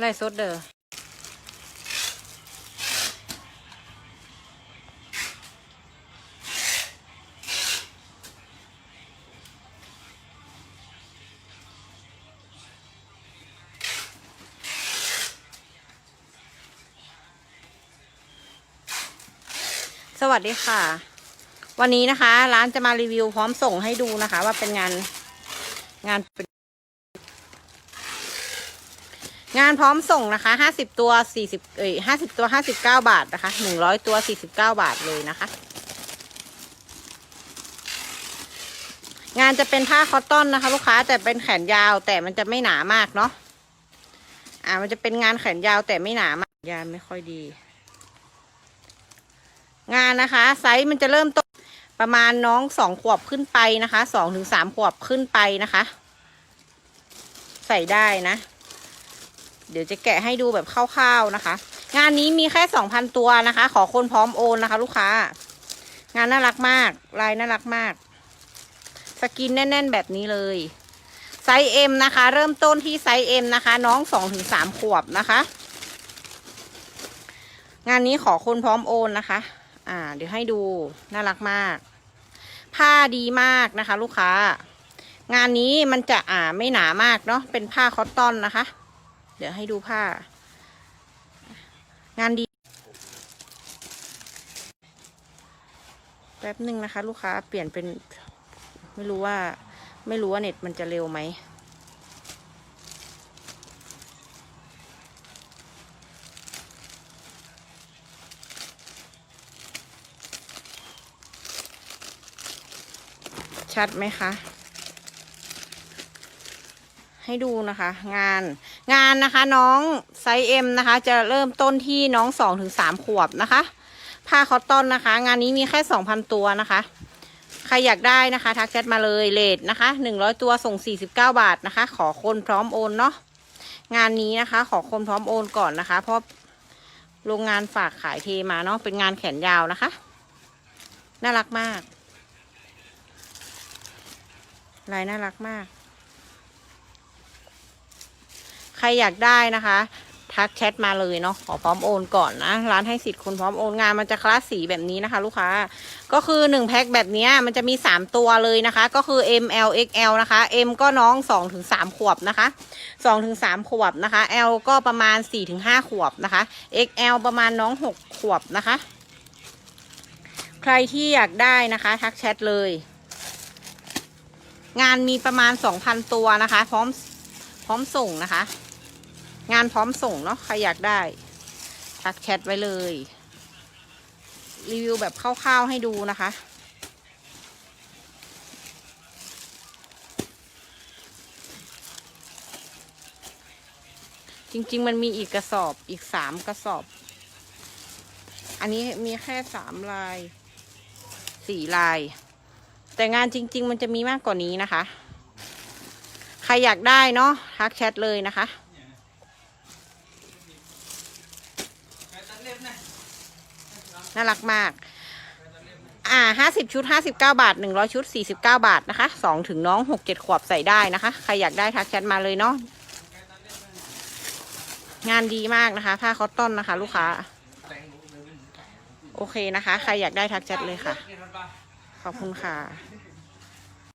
ไล่สดเด้อสวัสดีค่ะ วันนี้นะคะ ร้านจะมารีวิวพร้อมส่งให้ดูนะคะ ว่าเป็นงานงานเป็น งานพร้อมส่งนะคะห้าสิบตัวสี่สิบเอ้ยห้าสิบตัวห้าสิบเก้าบาทนะคะหนึ่งร้อยตัวสี่สิบเก้าบาทเลยนะคะ งานจะเป็นผ้าคอตตอนนะคะ ลูกค้าแต่เป็นแขนยาวแต่มันจะไม่หนามากเนาะอ่ามันจะเป็นงานแขนยาวแต่ไม่หนามากยานไม่ค่อยดี งานนะคะ ไซส์มันจะเริ่มต้นประมาณน้องสองขวบขึ้นไปนะคะสองถึงสามขวบขึ้นไปนะคะ ใส่ได้นะ เดี๋ยวจะแกะให้ดูแบบคร่าวๆนะคะ งานนี้มีแค่สองพันตัวนะคะ ขอคนพร้อมโอนนะคะ ลูกค้า งานน่ารักมาก ลายน่ารักมาก สกินแน่น ๆ แบบนี้เลย ไซส์ M นะคะ เริ่มต้นที่ไซส์ M นะคะ น้องสองถึงสามขวบนะคะ งานนี้ขอคนพร้อมโอนนะคะ อ่า เดี๋ยวให้ดูน่ารักมาก ผ้าดีมากนะคะ ลูกค้า งานนี้มันจะอ่าไม่หนามากเนาะเป็นผ้าคอตตอนนะคะ เดี๋ยวให้ดูผ้า งานดี แป๊บหนึ่งนะคะ ลูกค้าเปลี่ยนเป็น ไม่รู้ว่า ไม่รู้ว่าเน็ตมันจะเร็วไหมชัดไหมคะ ให้ดูนะคะ งานงานนะคะน้องไซส์เอ็มนะคะ จะเริ่มต้นที่น้องสองถึงสามขวบนะคะ ผ้าคอตตอนนะคะ งานนี้มีแค่สองพันตัวนะคะ ใครอยากได้นะคะ ทักแชทมาเลยเลทนะคะหนึ่งร้อยตัวส่งสี่สิบเก้าบาทนะคะ ขอคนพร้อมโอนเนาะงานนี้นะคะ ขอคนพร้อมโอนก่อนนะคะ เพราะโรงงานฝากขายเทมาเนาะเป็นงานแขนยาวนะคะ น่ารักมากลายน่ารักมาก ใค รอยากได้นะคะ ทักแชทมาเลยเนาะขอพร้อมโอนก่อนนะ ร้านให้สิทธิ์คนพร้อมโอนงานมันจะคลาสสีแบบนี้นะคะ ลูกค้าก็คือหนึ่งแพ็คแบบนี้มันจะมีสามตัวเลยนะคะ ก็คือ M L X L นะคะ M ก็น้องสองถึงสามขวบนะคะสองถึงสามขวบนะคะ L ก็ประมาณสี่ถึงห้าขวบนะคะ X L ประมาณน้องหกขวบนะคะ ใครที่อยากได้นะคะ ทักแชทเลย งานมีประมาณสองพันตัวนะคะ พร้อมพร้อมส่งนะคะ งานพร้อมส่งเนาะใครอยากได้ ทักแชทไว้เลย รีวิวแบบคร่าวๆให้ดูนะคะ จริงๆมันมีอีกกระสอบอีกสามกระสอบ อันนี้มีแค่สามลายสี่ลาย แต่งานจริง ๆ มันจะมีมากกว่านี้นะคะ ใครอยากได้เนาะทักแชทเลยนะคะ น่ารักมาก อ่าห้าสิบชุดห้าสิบเก้าบาทหนึ่งร้อยชุดสี่สิบเก้าบาทนะคะสองถึงน้องหกเจ็ดขวบใส่ได้นะคะ ใครอยากได้ทักแชทมาเลยเนาะงานดีมากนะคะ ผ้าคอตตอนนะคะ ลูกค้า โอเคนะคะ ใครอยากได้ทักแชทเลยค่ะ ขอบคุณค่ะ